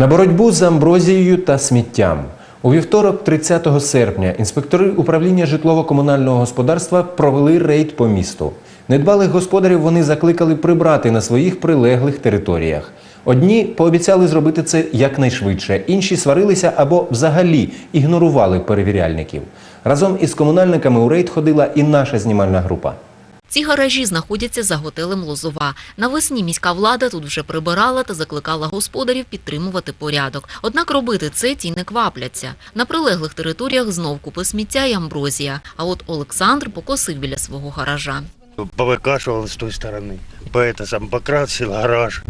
На боротьбу з амброзією та сміттям. У вівторок, 30 серпня, інспектори управління житлово-комунального господарства провели рейд по місту. Недбалих господарів вони закликали прибрати на своїх прилеглих територіях. Одні пообіцяли зробити це якнайшвидше, інші сварилися або взагалі ігнорували перевіряльників. Разом із комунальниками у рейд ходила і наша знімальна група. Ці гаражі знаходяться за готелем Лозова. Навесні міська влада тут вже прибирала та закликала господарів підтримувати порядок. Однак робити це ті не квапляться. На прилеглих територіях знов купи сміття і амброзія. А от Олександр покосив біля свого гаража. повыкашивал с той стороны. По это сам покрасил гараж.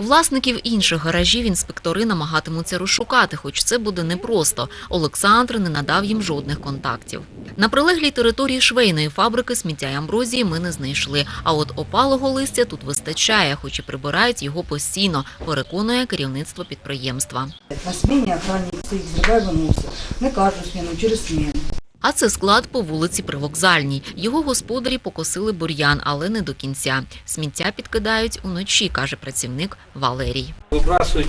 Власників інших гаражів інспектори намагатимуться розшукати, хоч це буде непросто. Олександр не надав їм жодних контактів. На прилеглій території швейної фабрики сміття й амброзії ми не знайшли. А от опалого листя тут вистачає, хоч і прибирають його постійно, переконує керівництво підприємства. На смене охранник стоит, другая выносит. На каждую смену, через смену. А це склад по вулиці Привокзальній. Його господарі покосили бур'ян, але не до кінця. Сміття підкидають уночі, каже працівник Валерій. выбрасывать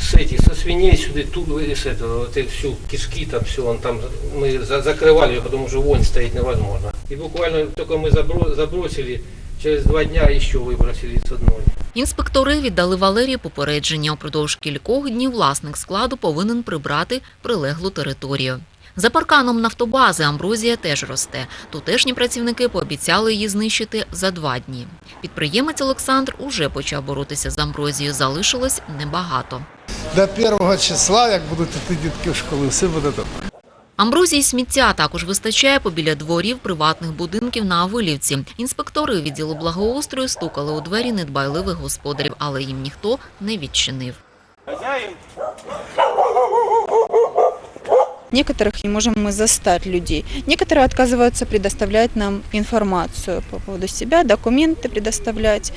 с этих, со свиней сюда, тут, э, с этого, вот это всю кишки там все, он там, мы за- закрывали ее, потому что вонь стоять невозможно. И буквально только мы забро- забросили, через два дня еще выбросили с одной. Інспектори віддали Валерію попередження. Упродовж кількох днів власник складу повинен прибрати прилеглу територію. За парканом нафтобази амброзія теж росте. Тутешні працівники пообіцяли її знищити за два дні. Підприємець Олександр уже почав боротися з амброзією. Залишилось небагато. до першого числа, як будуть іти дітки в школу, все буде добре. Амброзії сміття також вистачає побіля дворів приватних будинків на Авилівці. Інспектори відділу благоустрою стукали у двері недбайливих господарів, але їм ніхто не відчинив. Некоторых не можем мы застать людей. Некоторые отказываются предоставлять нам информацию по поводу себя, документы предоставлять.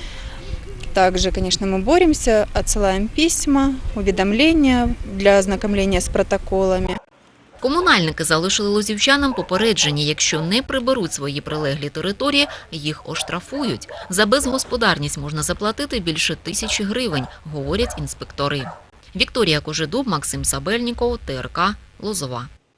Также, конечно, мы боремся, отсылаем письма, уведомления для ознакомления с протоколами. Комунальники залишили лозівчанам попередження, якщо не приберуть свої прилеглі території, їх оштрафують. За безгосподарність можна заплатити більше тисячі гривень, говорять інспектори. Вікторія Кожедуб, Максим Сабельніков, ТРК Лозова.